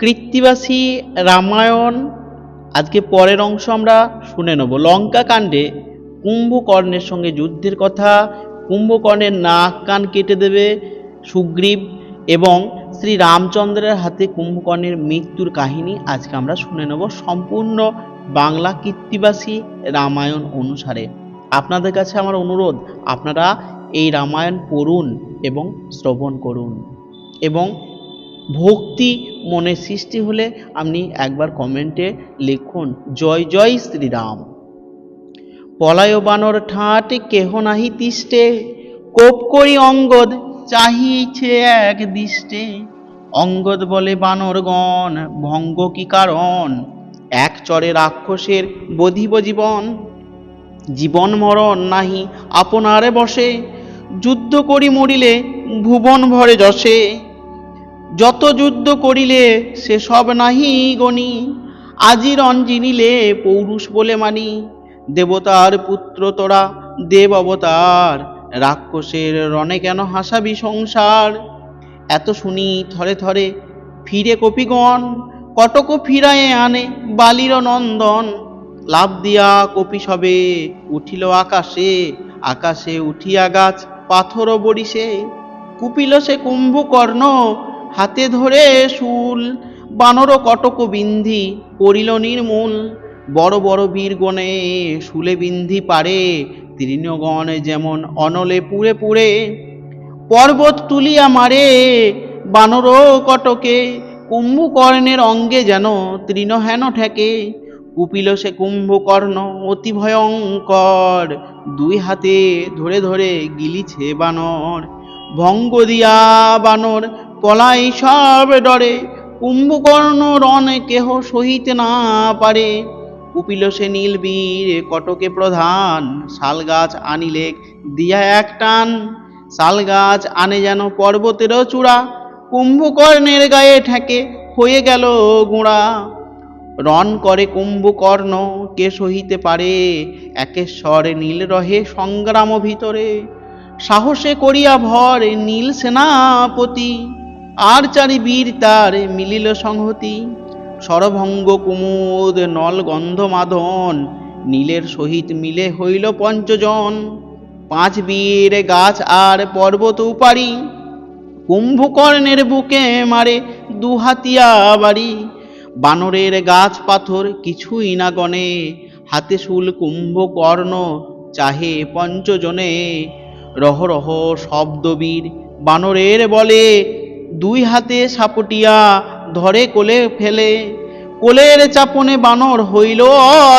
কৃত্তিবাসী রামায়ণ, আজকে পরের অংশ আমরা শুনে নেব। লঙ্কা কাণ্ডে কুম্ভকর্ণের সঙ্গে যুদ্ধের কথা, কুম্ভকর্ণের নাক কান কেটে দেবে সুগ্রীব এবং শ্রী রামচন্দ্রের হাতে কুম্ভকর্ণের মৃত্যুর কাহিনী আজকে আমরা শুনে নেব সম্পূর্ণ বাংলা কৃত্তিবাসী রামায়ণ অনুসারে। আপনাদের কাছে আমার অনুরোধ, আপনারা এই রামায়ণ পড়ুন এবং শ্রবণ করুন এবং ভক্তি মনে সৃষ্টি হলে আপনি একবার কমেন্টে লিখুন, জয় জয় শ্রীরাম। পলায় বানর ঠাট কেহ নাহি তিষ্টে, কোপ করি অঙ্গদ চাহিছে এক দৃষ্টে। অঙ্গদ বলে বানরগণ ভঙ্গ কি কারণ? এক চরে রাক্ষসের বধিব জীবন। জীবন মরণ নাহি আপনারে বসে, যুদ্ধ করি মরিলে ভুবন ভরে যশে। যত যুদ্ধ করিলে সে সব নাহি গণি। আজি রঞ্জিনিলে পৌরুষ বলে মানি, দেবতার পুত্র তোরা, দেব অবতার, রাক্ষসের রণে কেন হাসাবি সংসার? এত শুনি থরে থরে ফিরে কপিগণ, কটক ফিরায়ে আনে বালির নন্দন। লাভ দিয়া কপি সবে, উঠিল আকাশে আকাশে উঠিয়া গাছ পাথর বরিশে কুপিল সে কুম্ভকর্ণ হাতে ধরে শুল, বানর কটক বিন্ধি করিল নির্মূল। বড় বড় বীরগণে শুলে বিন্ধি পারে, তৃণগণ যেমন অনলে পুড়ে পুড়ে। পর্বত তুলিয়া মারে বানর কটকে, কুম্ভকর্ণের অঙ্গে যেন তৃণহেন ঠেকে। কুপিল সে কুম্ভকর্ণ অতি ভয়ঙ্কর, দুই হাতে ধরে ধরে গিলিছে বানর। ভঙ্গ দিয়া বানর পলাই সব ডরে, কুম্ভকর্ণ রণে কেহ সহিতে না পারে। কুপিল সে নীলবীর কটকে প্রধান শাল গাছ আনিলে দিয়া এক টান। শাল গাছ আনে যেন পর্বতেরও চূড়া, কুম্ভকর্ণের গায়ে ঠেকে হয়ে গেল গুঁড়া। রণ করে কুম্ভকর্ণ, কে সহিতে পারে? একেশ্বরে নীল রহে সংগ্রাম ভিতরে। সাহসে করিয়া ভর নীল সেনাপতি। আর চারি বীর তার মিলিল সংহতি। সরভঙ্গ কুমুদ, নল গন্ধ মাদন, নীলের সহিত মিলে হইল পঞ্চজন। পাঁচ বীর, গাছ আর পর্বত উপারি কুম্ভকর্ণের বুকে মারে দুহাতিয়া বাড়ি। বানরের গাছ পাথর কিছুই না গণে। হাতে শুল কুম্ভকর্ণ চাহে পঞ্চজনে। রহ রহ শব্দবীর বানরের বলে দুই হাতে সাপটিয়া ধরে কোলে ফেলে। কোলের চাপনে বানর হইল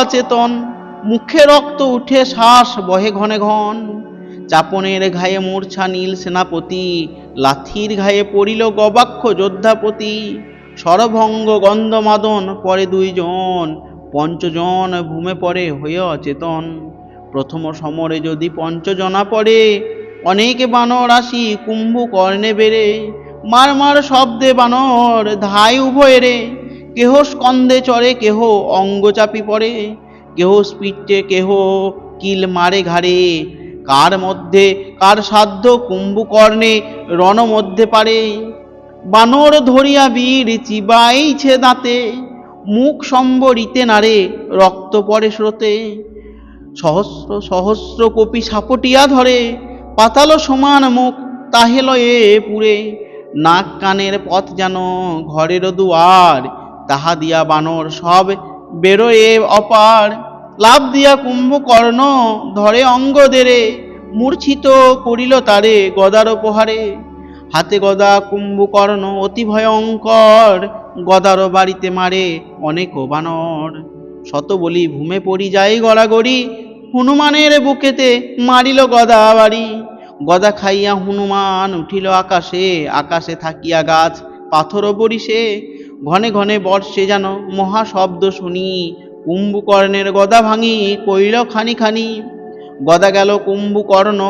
অচেতন। মুখে রক্ত উঠে শ্বাস বহে ঘনে ঘন। চাপনের ঘায়ে মূর্ছা নীল সেনাপতি, লাথির ঘায়ে পড়িল গবাক্ষ যোদ্ধাপতি। সরভঙ্গ গন্ধমাদন পরে দুইজন, পঞ্চজন ভূমে পড়ে হয়ে অচেতন। প্রথম সমরে যদি পঞ্চজনা পড়ে, অনেক বানর আসি কুম্ভকর্ণে বেড়ে। মার মার শব্দে বানর, ধাই উভয়েরে কেহ স্কন্দে চড়ে, কেহ অঙ্গ চাপি পড়ে। কেহ স্পিটে, কেহ কিল মারে ঘাড়ে। কার মধ্যে, কার সাধ্য কুম্ভকর্ণে রণ মধ্যে পারে। বানর ধরিয়া বীর চিবাইছে দাঁতে। মুখ সম্বরিতে নারে রক্ত পড়ে স্রোতে। সহস্র সহস্র কপি সাপটিয়া ধরে। পাতাল সমান মুখ, তাহে লয়ে পুরে নাক কানের পথ যেন ঘরের দুয়ার, তাহা দিয়া বানর সব বেরোয়ে অপার। লাভ দিয়া কুম্ভকর্ণ ধরে অঙ্গ দেরে, মূর্ছিত করিল তারে গদার উপহারে। হাতে গদা কুম্ভকর্ণ অতি ভয়ঙ্কর গদারও বাড়িতে মারে অনেক বানর। শত বলি ভূমে পড়ি যায় গড়াগড়ি, হনুমানের বুকেতে মারিল গদা বাড়ি। গদা খাইয়া হনুমান উঠিল আকাশে আকাশে থাকিয়া গাছ, পাথর বরিশে। ঘনে ঘনে বর্ষে যেন মহা শব্দ শুনি, কুম্ভকর্ণের গদা ভাঙি, কইল খানি খানি। গদা গেল কুম্ভকর্ণ,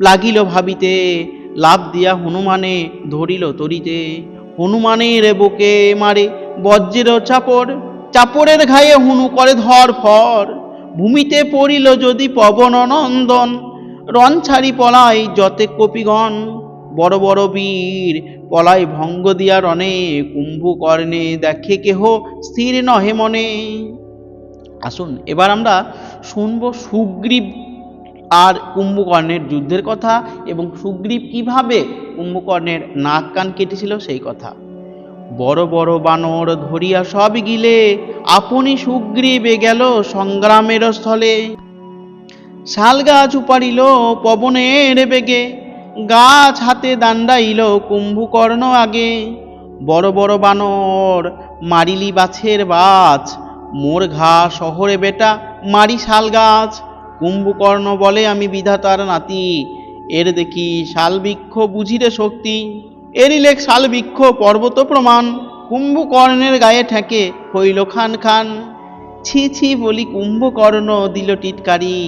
লাগিল ভাবিতে লাভ দিয়া হনুমানে ধরিল তরিতে। হনুমানের বুকে মারে বজ্রের চাপড়, চাপড়ের ঘায়ে হুনু করে ধর ফর। ভূমিতে পড়িল যদি পবন নন্দন রণ ছাড়ি পলাই যতে কপিগণ, বড় বড় বীর পলাই ভঙ্গ দিয়া রণে, কুম্ভকর্ণে দেখে কেহ স্থির নহে মনে। আসুন, এবার আমরা শুনব সুগ্রীব আর কুম্ভকর্ণের যুদ্ধের কথা এবং সুগ্রীব কীভাবে কুম্ভকর্ণের নাক কান কেটেছিল সেই কথা। বড় বড় বানর ধরিয়া সব গিলে, আপনি সুগ্রীবে গেল সংগ্রামের স্থলে। শাল গাছ উপাড়িল পবনের বেগে, গাছ হাতে দাণ্ডাইল কুম্ভকর্ণ আগে। বড় বড় বানর, মারিলি বাছের বাছ, মোর ঘা শহরে বেটা, মারি শাল গাছ। কুম্ভকর্ণ বলে, আমি বিধাতার নাতি, এর দেখি শাল বৃক্ষ বুঝিরে শক্তি। এরই লেখ শাল বৃক্ষ পর্বত প্রমাণ, কুম্ভকর্ণের গায়ে ঠেকে হইল খান খান। ছি ছি বলি, কুম্ভকর্ণ দিল টিটকারি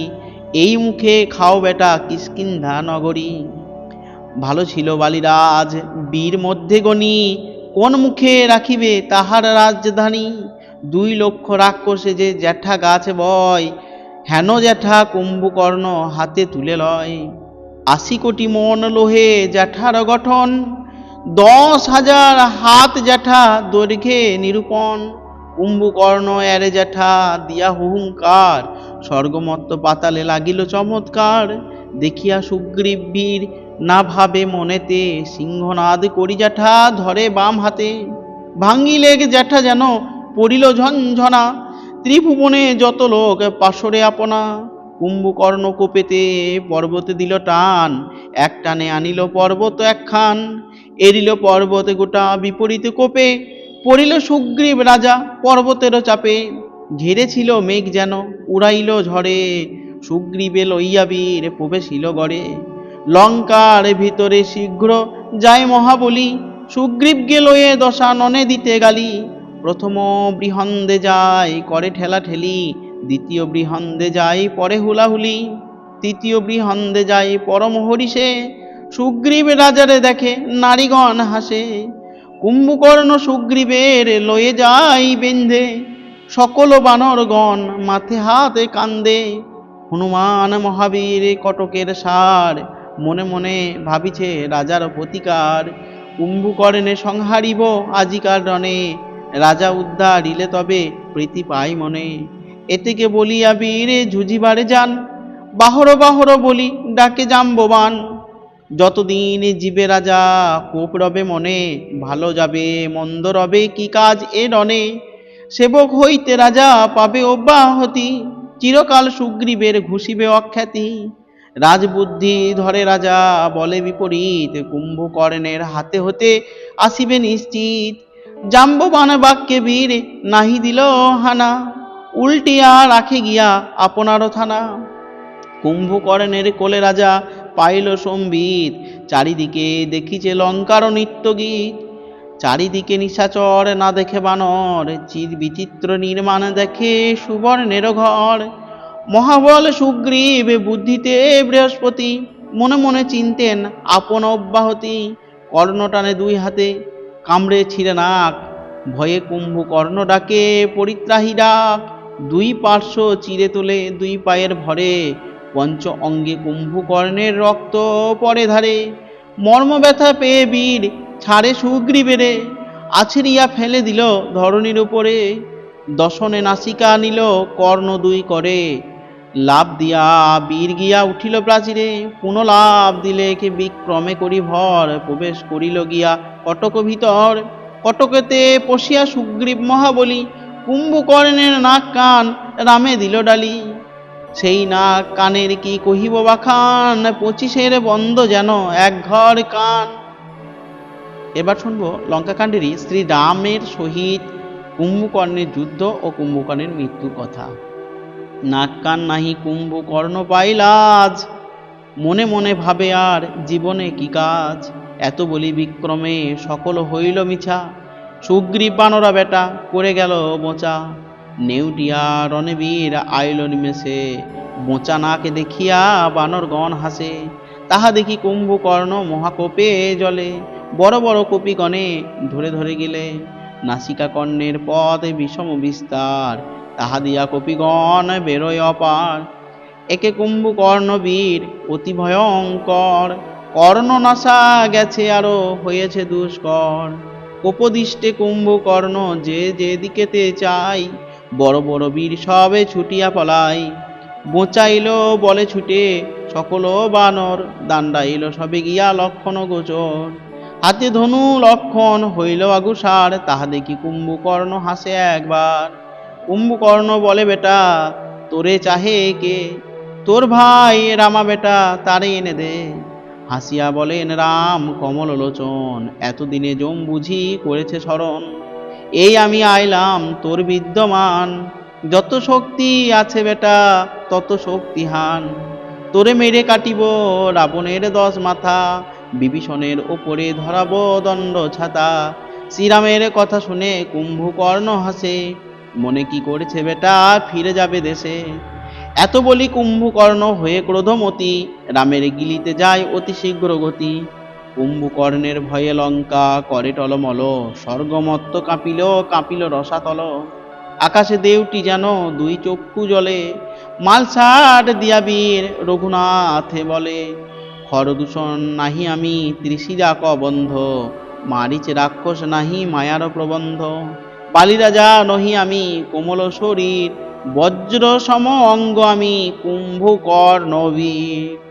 এই মুখে খাও বেটা কিষ্কিন্ধা নগরী। ভালো ছিল বালিরাজ, বীর মধ্যে গণি। কোন মুখে রাখিবে তাহার রাজধানী? দুই লক্ষ রাক্ষসে যে জ্যাঠা গাছে বয়, হেন জ্যাঠা কুম্ভকর্ণ হাতে তুলে লয়। আশি কোটি মন লোহে জ্যাঠার গঠন, দশ হাজার হাত জ্যাঠা দৈর্ঘ্যে নিরূপণ। কুম্ভকর্ণ এরে জ্যাঠা, দিয়া হুহুঙ্কার। স্বর্গমত্ত পাতালে লাগিল চমৎকার। দেখিয়া সুগ্রীব বীর না ভাবে মনেতে, সিংহনাদ করি জ্যাঠা, ধরে বাম হাতে। ভাঙ্গিলে জ্যাঠা যেন পড়িল ঝনঝনা। ত্রিভুবনে যত লোক, পাশরে আপনা। কুম্ভকর্ণ কোপেতে পর্বতে দিল টান। এক টানে আনিল পর্বত একখান। এরিল পর্বতে গোটা বিপরীতে কোপে। পড়িল সুগ্রীব রাজা, পর্বতেরও চাপে। ঘিরেছিল মেঘ যেন, উড়াইল ঝড়ে। সুগ্রীবে লইয়া বীর প্রবেশিল গড়ে। লঙ্কার ভিতরে শীঘ্র যায় মহাবলী। সুগ্রীব সুগ্রীবকে লয়ে দশাননে দিতে গালি। প্রথম বৃহন্দে যায়, করে ঠেলা ঠেলি। দ্বিতীয় বৃহন্দে যায়, পরে হুলাহুলি। তৃতীয় বৃহন্দে যায় পরম হরিষে সুগ্রীব রাজারে দেখে, নারীগণ হাসে। কুম্ভকর্ণ সুগ্রীবের লয়ে যাই বেন্ধে সকল বানরগণ মাথে হাতে কান্দে। হনুমান মহাবীর কটকের সার মনে মনে ভাবিছে রাজার প্রতিকার। কুম্ভকর্ণে সংহারিব আজিকার রণে। রাজা উদ্ধার উদ্ধারিলে তবে প্রীতি পাই মনে। এতেকে বলিয়া বীরে ঝুঁজিবারে যান। বাহর বাহর বলি ডাকে জাম্ববান যতদিন জীবে রাজা, কোপ রবে মনে, ভালো যাবে, মন্দ রবে কি কাজ এ রনে সেবক হইতে রাজা পাবে অব্যাহতি, চিরকাল সুগ্রীবের ঘুষিবে অখ্যাতি। রাজবুদ্ধি ধরে রাজা, বলে বিপরীত, কুম্ভকর্ণের হাতে হতে আসিবে নিশ্চিত। জাম্ববান বাক্যে বীর নাহি দিল হানা, উল্টিয়া রাখে গিয়া আপনারও থানা। কুম্ভকর্ণের কোলে রাজা পাইল সম্বিত। চারিদিকে দেখিছে লঙ্কার নিত্য গীত চারিদিকে নিশাচর না দেখে বানর, চির বিচিত্র নির্মাণ দেখে সুবর্ণের ঘর। মহাবল সুগ্রীব বুদ্ধিতে বৃহস্পতি, মনে মনে চিনতেন আপন অব্যাহতি। কর্ণটানে দুই হাতে, কামড়ে ছিঁড়ে নাক। ভয়ে কুম্ভকর্ণ ডাকে, পরিত্রাহী ডাক। দুই পার্শ্ব চিরে তোলে দুই পায়ের ভরে। পঞ্চ অঙ্গে কুম্ভকর্ণের রক্ত পরে ধারে। মর্ম ব্যথা পেয়ে বীর ছাড়ে সুগ্রীবেরে। আছড়িয়া ফেলে দিল ধরণীর উপরে। দশনে নাসিকা নিল কর্ণ দুই করে। লাভ দিয়া বীর গিয়া উঠিল প্রাচীরে। পুনঃ লাভ দিলে কে বিক্রমে করি ভর। প্রবেশ করিল গিয়া কটক ভিতর। কটকেতে পশিয়া সুগ্রীব মহাবলী। কুম্ভকর্ণের নাক কান রামে দিল ডালি। সেই নাক কানের কি কহিব বাখান? পঁচিশের বন্ধ যেন এক ঘর কান। এবার শুনব লঙ্কাকাণ্ডেরই শ্রী রামের সহিত কুম্ভকর্ণের যুদ্ধ ও কুম্ভকর্ণের মৃত্যুর কথা। নাক কান নাহি কুম্ভকর্ণ পাইলাজ মনে মনে ভাবে আর জীবনে কি কাজ? এত বলি বিক্রমে সকল হইল মিছা। সুগ্রীব বানরা বেটা, করে গেল বোচা। নেউটিয়া রণবীর আইল নিমেষে বোচা নাকে দেখিয়া বানরগণ হাসে। তাহা দেখি কুম্ভকর্ণ মহাকোপে জলে বড় বড় কপিগণে ধরে ধরে গেলে। নাসিকা কর্ণের পথে বিষম বিস্তার, তাহা দিয়া কপিগণ বেরোয় অপার। একে কুম্ভকর্ণ বীর অতি ভয়ঙ্কর, কর্ণনাশা গেছে আরও, হয়েছে দুষ্কর। কোপদিষ্টে কুম্ভকর্ণ যে যেদিকেতে চাই বড় বড় বীর সবে ছুটিয়া পলাই। বোঁচাইল বলে ছুটে সকল বানর, দাণ্ডাইল সবে গিয়া লক্ষণ গোচর। হাতে ধনু লক্ষণ হইল আগুসার তাহা দেখি কুম্ভকর্ণ হাসে একবার। কুম্ভকর্ণ বলে, বেটা, তোরে চাহে কে? তোর ভাই রামা বেটা, তারে এনে দে। হাসিয়া বলেন, রাম কমল লোচন, এতদিনে জম বুঝি করেছে স্মরণ এই আমি আইলাম তোর বিদ্যমান। যত শক্তি আছে বেটা, তত শক্তিহান। তোরে মেরে কাটিব রাবণের দশ মাথা, বিভীষণের ওপরে ধরাব দণ্ড ছাতা। শ্রীরামের কথা শুনে কুম্ভকর্ণ হাসে, মনে কি করেছে বেটা, ফিরে যাবে দেশে। এত বলি কুম্ভকর্ণ হয়ে ক্রোধমতি, রামের গিলিতে যায় অতি শীঘ্র গতি। কুম্ভকর্ণের ভয়ে লঙ্কা, করে টলমল, স্বর্গমত্ত কাঁপিল কাঁপিল রসাতল। আকাশে দেউটি যেন দুই চক্ষু জলে মালসাট দিয়া বীর রঘুনাথে বলে, খরদূষণ নাহি আমি ত্রিশিরা বন্ধ মারিচ রাক্ষস নাহি মায়ার প্রবন্ধ। বালিরাজা নহি আমি কোমল শরীর বজ্র সম অঙ্গ আমি কুম্ভকর্ণ বীর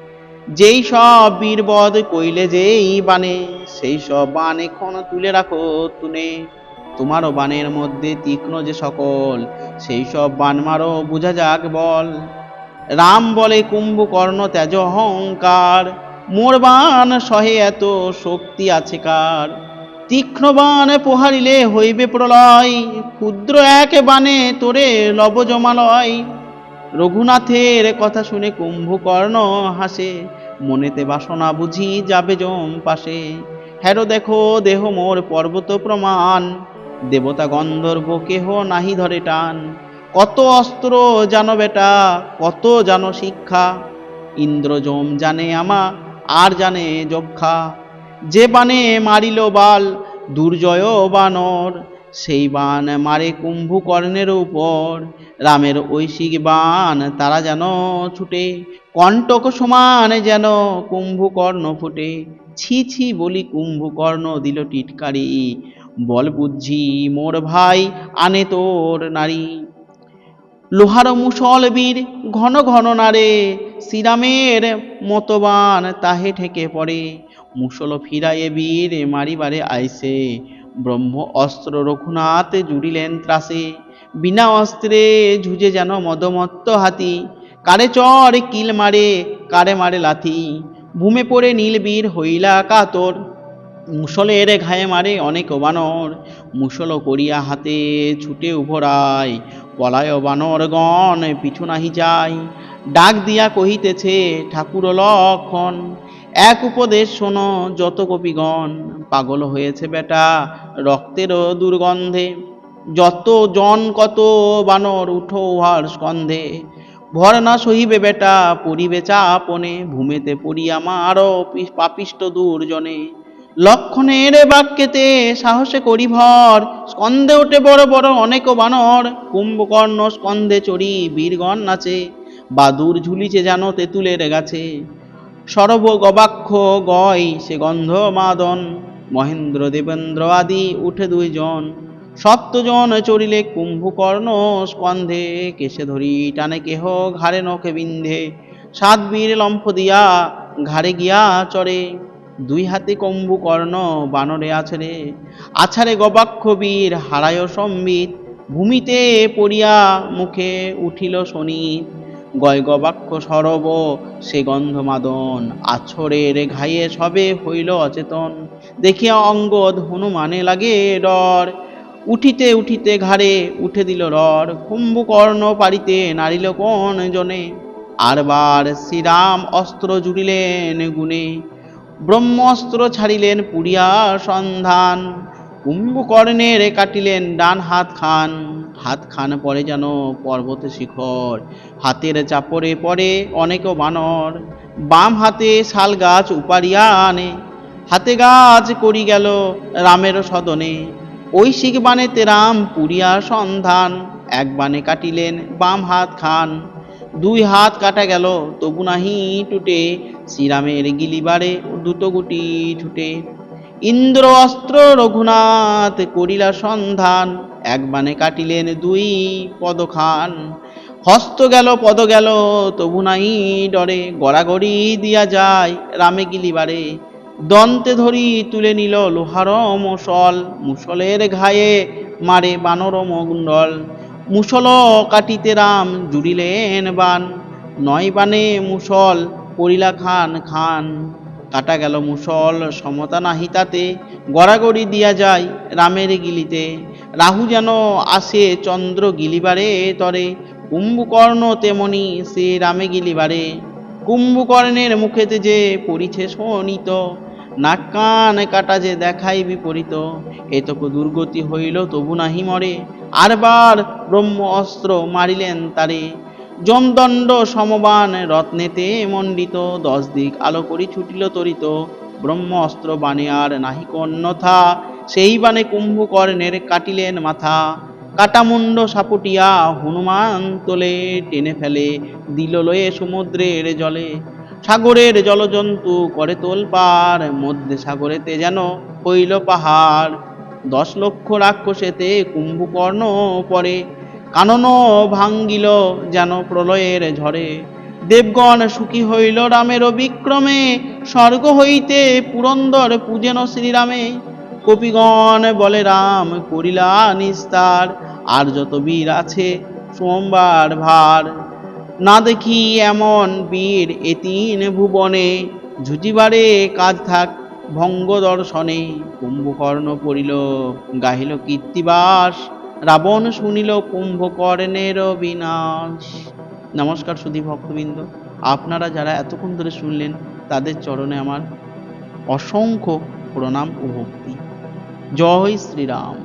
যেই সব বীরবধ কইলে যেই বানে সেই সব বান এখন তুলে রাখো তুনে তোমারও বানের মধ্যে তীক্ষ্ণ যে সকল, সেই সব বান মারো, বুঝা যাক বল। রাম বলে, কুম্ভকর্ণ তেজ অহংকার, মোর বান সহে এত শক্তি আছে কার। তীক্ষ্ণ বান পোহারিলে হইবে প্রলয়, ক্ষুদ্র এক বানে তোরে লব জমালয়। রঘুনাথের কথা শুনে কুম্ভকর্ণ হাসে, মনেতে বাসনা বুঝি যাবে জম পাশে। হ্যারো দেখো দেহ মোর পর্বত প্রমাণ, দেবতা গন্ধর্ব কেহ নাহি ধরে টান। কত অস্ত্র জানো বেটা, কত জানো শিক্ষা ইন্দ্রজম জানে আমা, আর জানে যক্ষা। যে বানে মারিল বাল, দুর্জয় বানর সেই বান মারে কুম্ভকর্ণের উপর। রামের ঐশিক বান তারা যেন ছুটে, কণ্টক সমান যেন কুম্ভকর্ণ ফুটে। ছি ছি বলি কুম্ভকর্ণ দিল টিটকারি, বল বুঝি মোর ভাই আনে তোর নারী। লোহার মুসল বীর ঘন ঘন নারে শ্রীরামের মতবান তাহে ঠেকে পড়ে। মুসল ফিরায়ে বীর মারিবারে আইসে ব্রহ্ম অস্ত্র রঘুনাথ জুড়িলেন ত্রাসে। বিনা অস্ত্রে ঝুঁজে যেন মদমত্ত হাতি। কারে চর কিল মারে, কারে মারে লাথি। ভূমে পড়ে নীলবীর হইলা কাতর। মুসলের ঘায়ে মারে অনেক বানর। মুসল করিয়া হাতে ছুটে উভরায় পলায় বানর গণ পিছু নাহি যায়। ডাক দিয়া কহিতেছে, ঠাকুর লক্ষণ এক উপদেশ শোনো, যত কপিগণ পাগল হয়েছে বেটা, রক্তেরও দুর্গন্ধে, যত জন কত বানর, উঠো উহার স্কন্ধে। ভর না সহিবে বেটা পরিবে চাপনে, ভূমেতে পড়িয়া মারো পি- পাপিষ্ট দুর্জনে। লক্ষণের বাক্যেতে সাহসে করি ভর, স্কন্ধে ওঠে বড় বড় অনেক বানর, কুম্ভকর্ণ স্কন্ধে চড়ি বীরগণ নাচে, বাদুর ঝুলিছে যেন তেঁতুলের গাছে। সরব গবাক্ষ গয় সে গন্ধ মাদন মহেন্দ্র, দেবেন্দ্র আদি উঠে দুইজন। সপ্তজন চড়িলে কুম্ভকর্ণ স্কন্ধে। কেশে ধরি টানে কেহ, ঘাড়ে নখে বিন্ধে। সাত বীর লম্ফ দিয়া ঘাড়ে গিয়া চড়ে। দুই হাতে কুম্ভকর্ণ বানরে আছড়ে আছাড়ে গবাক্ষ বীর, হারায় সম্বিত। ভূমিতে পড়িয়া মুখে উঠিল শনিত গয় গবাক্ষ সরব সে গন্ধ গন্ধমাদন। আছরের ঘাইয়ে সবে হইল অচেতন। দেখিয়া অঙ্গদ হনুমানে লাগে ডর। উঠিতে উঠিতে ঘাড়ে উঠে দিল রর কুম্ভকর্ণ পারিতে নারিল কোন জনে? আরবার শ্রীরাম অস্ত্র জুড়িলেন গুণে। ব্রহ্মস্ত্র ছাড়িলেন পুরিয়া সন্ধান। কুম্ভকর্ণের কাটিলেন ডান হাত খান। হাত খান পরে যেন পর্বত শিখর। হাতের চাপড়ে পরে অনেক বানর। বাম হাতে শাল গাছ উপারিয়া আনে। হাতে গাছ করি গেল রামের সদনে। ঐশিক বানেতে রাম পুরিয়া সন্ধান। এক বানে কাটিলেন বাম হাত খান। দুই হাত কাটা গেল তবু নাহি টুটে। শ্রীরামের গিলিবারে দ্রুত গুটি ছুটে ইন্দ্র অস্ত্র রঘুনাথ করিলা সন্ধান। এক বানে কাটিলেন দুই পদখান। হস্ত গেল, পদ গেল, তবু নাই ডরে। গড়াগড়ি দিয়া যায় রামে গিলিবারে। দন্তে ধরি তুলে নিল লোহার মুসল মুসলের ঘায়ে মারে বানর মণ্ডল। মুসল কাটিতে রাম জুড়িলেন বান। নয় বানে মুসল পড়িলা খান খান। কাটা গেল মুসল সমতা নাহি তাতে। গড়াগড়ি দিয়া যায় রামের গিলিতে। রাহু যেন আসে চন্দ্র গিলিবারে তরে। কুম্ভকর্ণ তেমনি সে রামে গিলিবারে। কুম্ভকর্ণের মুখেতে যে পরিছে শোনিত নাক কান কাটা যে দেখাই বিপরীত, এতক দুর্গতি হইল তবু নাহি মরে। আরবার ব্রহ্ম অস্ত্র মারিলেন তারে। যমদণ্ড সমবান রত্নেতে মণ্ডিত, দশ দিক আলো করি ছুটিল তরিত, ব্রহ্ম অস্ত্র বাণে আর নাহি অন্যথা সেই বাণে কুম্ভকর্ণের কাটিলেন মাথা। কাটামুণ্ড সাপুটিয়া হনুমান তোলে, টেনে ফেলে, দিল লয়ে সমুদ্রের জলে। সাগরের জলজন্তু করে তোলপার মধ্যে সাগরেতে যেন হইল পাহাড়। দশ লক্ষ রাক্ষসেতে কুম্ভকর্ণ পরে কানন ভাঙ্গিল যেন প্রলয়ের ঝড়ে। দেবগণ সুখী হইল রামের বিক্রমে, স্বর্গ হইতে পুরন্দর পূজেন শ্রীরামে। কপিগণ বলে, রাম, করিলা নিস্তার, আর যত বীর আছে সোমবার ভার। না দেখি এমন বীর এ তিন ভুবনে, ঝুঁটিবারে কাজ থাক ভঙ্গ দর্শনে। কুম্ভকর্ণ পড়িল, গাহিল কীর্তিবাস রাবণ শুনিল কুম্ভকর্ণের বিনাশ। নমস্কার সুধী ভক্তবৃন্দ, আপনারা যারা এতক্ষণ ধরে শুনলেন, তাদের চরণে আমার অসংখ্য প্রণাম ও ভক্তি। জয় শ্রীরাম।